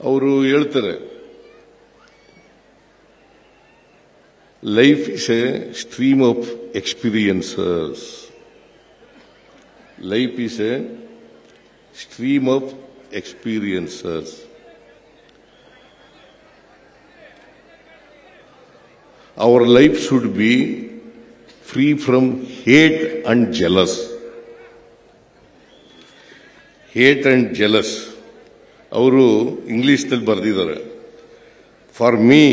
ಅವರು ಹೇಳ್ತಾರೆ life is a stream of experiences life is a stream of experiences our life should be free from hate and jealous. Hate and jealous ಅವರು ಇಂಗ್ಲಿಷ್ನಲ್ಲಿ ಬರೆದಿದ್ದಾರೆ for me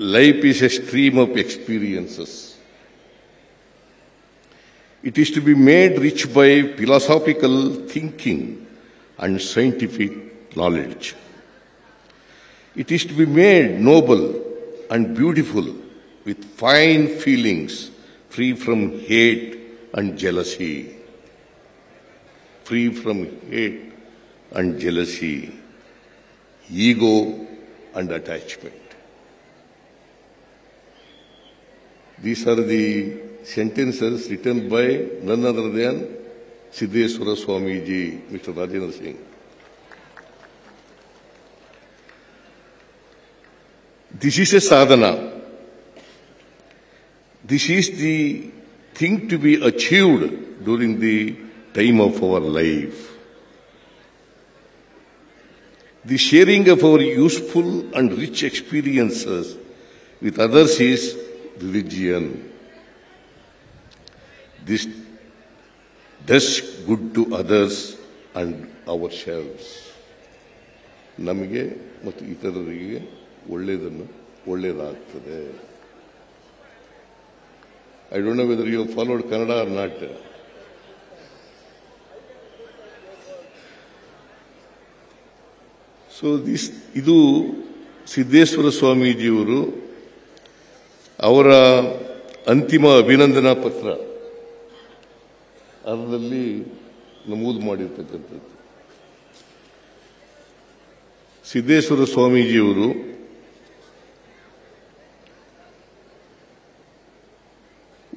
life is a stream of experiences it is to be made rich by philosophical thinking and scientific knowledge It is to be made noble and beautiful with fine feelings, free from hate and jealousy. Free from hate and jealousy, ego and attachment. These are the sentences written by none other than Siddheswara Swamiji, Mr. Rajendra Singh. This is a sadhana. This is the thing to be achieved during the time of our life. The sharing of our useful and rich experiences with others is religion. This does good to others and ourselves. ನಮಗೆ ಮತ್ತು ಇತರರಿಗೆ ಒಳ್ಳೆಯದನ್ನು ಒಳ್ಳೆಯದಾಗ್ತದೆ I don't know whether you followed Kannada or not so this ಇದು ಸಿದ್ದೇಶ್ವರ ಸ್ವಾಮೀಜಿಯವರು ಅವರ ಅಂತಿಮ ಅಭಿನಂದನಾ ಪತ್ರ. ಅದರಲ್ಲಿ ನಮೂದು ಮಾಡಿರ್ತಕ್ಕಂಥದ್ದು. ಸಿದ್ದೇಶ್ವರ ಸ್ವಾಮೀಜಿಯವರು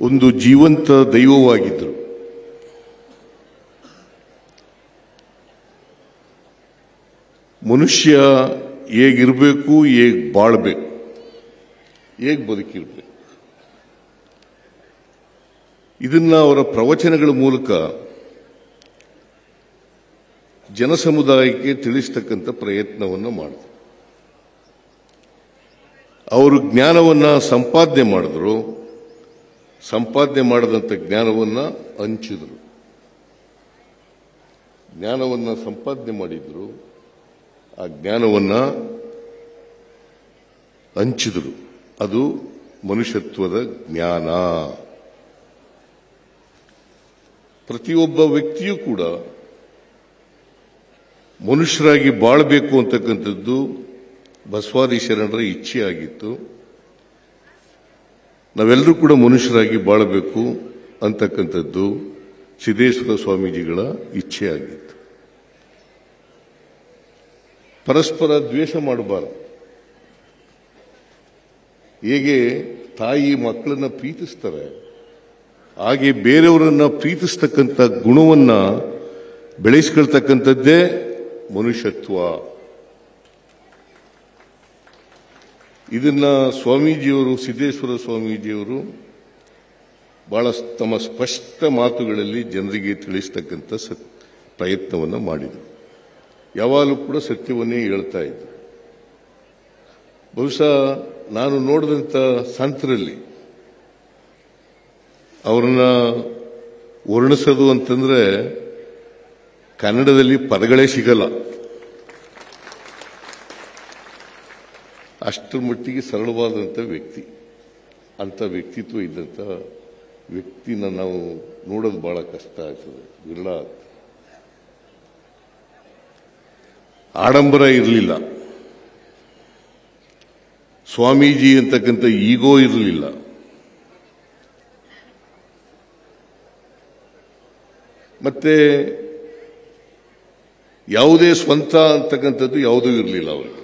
ಒಂದು ಜೀವಂತ ದೈವವಾಗಿದ್ದರು. ಮನುಷ್ಯ ಹೇಗಿರಬೇಕು, ಹೇಗೆ ಬಾಳ್ಬೇಕು, ಹೇಗೆ ಬದುಕಿರ್ಬೇಕು. ಇದನ್ನ ಅವರ ಪ್ರವಚನಗಳ ಮೂಲಕ ಜನಸಮುದಾಯಕ್ಕೆ ತಿಳಿಸ್ತಕ್ಕಂಥ ಪ್ರಯತ್ನವನ್ನು ಮಾಡಿದ್ರು. ಅವರು ಜ್ಞಾನವನ್ನು ಸಂಪಾದನೆ ಮಾಡಿದ್ರು. ಸಂಪಾದನೆ ಮಾಡಿದಂಥ ಜ್ಞಾನವನ್ನು ಹಂಚಿದರು. ಜ್ಞಾನವನ್ನು ಸಂಪಾದನೆ ಮಾಡಿದ್ರು. ಆ ಜ್ಞಾನವನ್ನು ಹಂಚಿದರು ಅದು ಮನುಷ್ಯತ್ವದ ಜ್ಞಾನ. ಪ್ರತಿಯೊಬ್ಬ ವ್ಯಕ್ತಿಯೂ ಕೂಡ ಮನುಷ್ಯರಾಗಿ ಬಾಳಬೇಕು ಅಂತಕ್ಕಂಥದ್ದು ಬಸವಾದಿ ಶರಣರ ಇಚ್ಛೆ ಆಗಿತ್ತು ನಾವೆಲ್ಲರೂ ಕೂಡ ಮನುಷ್ಯರಾಗಿ ಬಾಳಬೇಕು ಅಂತಕ್ಕಂಥದ್ದು ಸಿದ್ದೇಶ್ವರ ಸ್ವಾಮೀಜಿಗಳ ಇಚ್ಛೆ ಆಗಿತ್ತು ಪರಸ್ಪರ ದ್ವೇಷ ಮಾಡಬಾರದು. ಹೇಗೆ ತಾಯಿ ಮಕ್ಕಳನ್ನ ಪ್ರೀತಿಸ್ತಾರೆ, ಹಾಗೆ ಬೇರೆಯವರನ್ನ ಪ್ರೀತಿಸ್ತಕ್ಕಂಥ ಗುಣವನ್ನ ಬೆಳೆಸ್ಕೊಳ್ತಕ್ಕಂಥದ್ದೇ ಮನುಷ್ಯತ್ವ. ಇದನ್ನ ಸ್ವಾಮೀಜಿಯವರು, ಸಿದ್ದೇಶ್ವರ ಸ್ವಾಮೀಜಿಯವರು ಬಹಳ ತಮ್ಮ ಸ್ಪಷ್ಟ ಮಾತುಗಳಲ್ಲಿ ಜನರಿಗೆ ತಿಳಿಸ್ತಕ್ಕಂಥ ಸತ್, ಪ್ರಯತ್ನವನ್ನು ಮಾಡಿದರು. ಯಾವಾಗಲೂ ಕೂಡ ಸತ್ಯವನ್ನೇ ಹೇಳ್ತಾ ಇದ್ರು ಬಹುಶಃ ನಾನು ನೋಡಿದಂಥ ಸಂತರಲ್ಲಿ ಅವರನ್ನ ವರ್ಣಿಸೋದು ಅಂತಂದ್ರೆ ಕನ್ನಡದಲ್ಲಿ ಪದಗಳೇ ಸಿಗಲ್ಲ. ಅಷ್ಟರ ಮಟ್ಟಿಗೆ ಸರಳವಾದಂಥ ವ್ಯಕ್ತಿ ಅಂತ ವ್ಯಕ್ತಿತ್ವ ಇದ್ದಂಥ ವ್ಯಕ್ತಿನ ನಾವು ನೋಡೋದು ಬಹಳ ಕಷ್ಟ ಆಗ್ತದೆ, ವಿರಳ ಆಗ್ತದೆ. ಆಡಂಬರ ಇರಲಿಲ್ಲ. ಸ್ವಾಮೀಜಿ ಅಂತಕ್ಕಂಥ ಈಗೋ ಇರಲಿಲ್ಲ. ಮತ್ತೆ ಯಾವುದೇ ಸ್ವಂತ ಅಂತಕ್ಕಂಥದ್ದು ಯಾವುದೂ ಇರಲಿಲ್ಲ ಅವರಿಗೆ.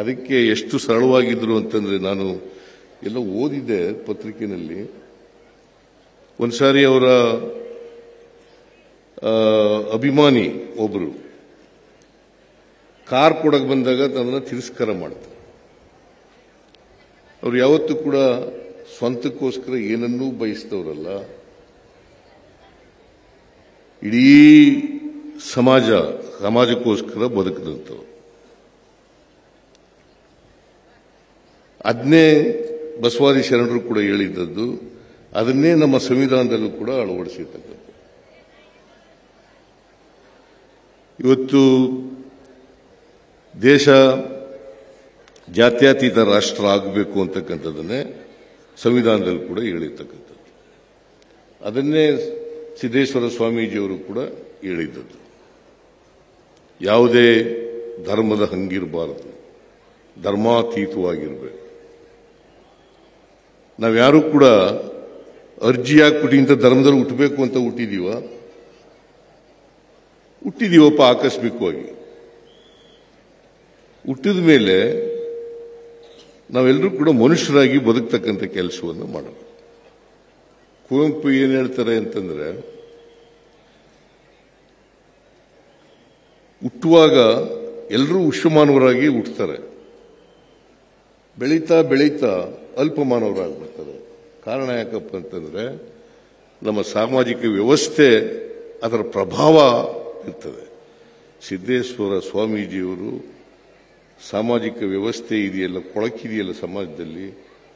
ಅದಕ್ಕೆ ಎಷ್ಟು ಸರಳವಾಗಿದ್ರು ಅಂತಂದ್ರೆ ನಾನು ಎಲ್ಲ ಓದಿದ್ದೆ ಪತ್ರಿಕೆಯಲ್ಲಿ ಒಂದ್ಸಾರಿ ಅವರ ಅಭಿಮಾನಿ ಒಬ್ಬರು ಕಾರ್ ಕೊಡಕ್ಕೆ ಬಂದಾಗ ತನ್ನ ತಿರಸ್ಕಾರ ಮಾಡ್ತಾರೆ. ಅವ್ರು ಯಾವತ್ತೂ ಕೂಡ ಸ್ವಂತಕ್ಕೋಸ್ಕರ ಏನನ್ನೂ ಬಯಸ್ತವ್ರಲ್ಲ. ಇಡೀ ಸಮಾಜ, ಸಮಾಜಕ್ಕೋಸ್ಕರ ಬದುಕಿದಂಥವ್ರು. ಅದನ್ನೇ ಬಸವಾದಿ ಶರಣರು ಕೂಡ ಹೇಳಿದ್ದದ್ದು, ಅದನ್ನೇ ನಮ್ಮ ಸಂವಿಧಾನದಲ್ಲೂ ಕೂಡ ಅಳವಡಿಸಿರ್ತಕ್ಕಂಥದ್ದು. ಇವತ್ತು ದೇಶ ಜಾತ್ಯತೀತ ರಾಷ್ಟ್ರ ಆಗಬೇಕು ಅಂತಕ್ಕಂಥದ್ದನ್ನೇ ಸಂವಿಧಾನದಲ್ಲಿ ಕೂಡ ಹೇಳಿರ್ತಕ್ಕಂಥದ್ದು. ಅದನ್ನೇ ಸಿದ್ದೇಶ್ವರ ಸ್ವಾಮೀಜಿಯವರು ಕೂಡ ಹೇಳಿದ್ದದ್ದು. ಯಾವುದೇ ಧರ್ಮದ ಹಂಗಿರಬಾರದು. ಧರ್ಮಾತೀತವಾಗಿರಬೇಕು. ನಾವ್ಯಾರೂ ಕೂಡ ಅರ್ಜಿ ಹಾಕ್ಬಿಟ್ಟು ಇಂಥ ಧರ್ಮದಲ್ಲಿ ಹುಟ್ಟಬೇಕು ಅಂತ ಹುಟ್ಟಿದೀವ? ಹುಟ್ಟಿದೀವಪ್ಪ ಆಕಸ್ಮಿಕವಾಗಿ ಹುಟ್ಟಿದ ಮೇಲೆ ನಾವೆಲ್ಲರೂ ಕೂಡ ಮನುಷ್ಯರಾಗಿ ಬದುಕ್ತಕ್ಕಂಥ ಕೆಲಸವನ್ನು ಮಾಡಬೇಕು ಕುವೆಂಪು ಏನು ಹೇಳ್ತಾರೆ ಅಂತಂದರೆ, ಹುಟ್ಟುವಾಗ ಎಲ್ಲರೂ ವಿಶ್ವಮಾನವರಾಗಿ ಹುಟ್ಟುತ್ತಾರೆ ಬೆಳೀತಾ ಬೆಳೀತಾ ಅಲ್ಪಮಾನವರಾಗ್ಬಿಡ್ತಾರೆ. ಕಾರಣ ಯಾಕಪ್ಪ ಅಂತಂದರೆ, ನಮ್ಮ ಸಾಮಾಜಿಕ ವ್ಯವಸ್ಥೆ ಅದರ ಪ್ರಭಾವ ಇರ್ತದೆ. ಸಿದ್ದೇಶ್ವರ ಸ್ವಾಮೀಜಿಯವರು ಸಾಮಾಜಿಕ ವ್ಯವಸ್ಥೆ ಇದೆಯಲ್ಲ ಕೊಳಕಿದೆಯಲ್ಲ ಸಮಾಜದಲ್ಲಿ,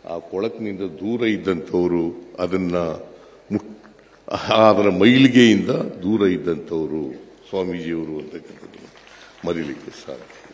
ಆ ಕೊಳಕಿನಿಂದ ದೂರ ಇದ್ದಂಥವರು ಅದನ್ನ ಅದರ ಮೈಲಿಗೆಯಿಂದ ದೂರ ಇದ್ದಂಥವರು ಸ್ವಾಮೀಜಿಯವರು ಅಂತಕ್ಕಂಥದ್ದು ಮರಿಲಿಕ್ಕೆ ಸಾಧ್ಯ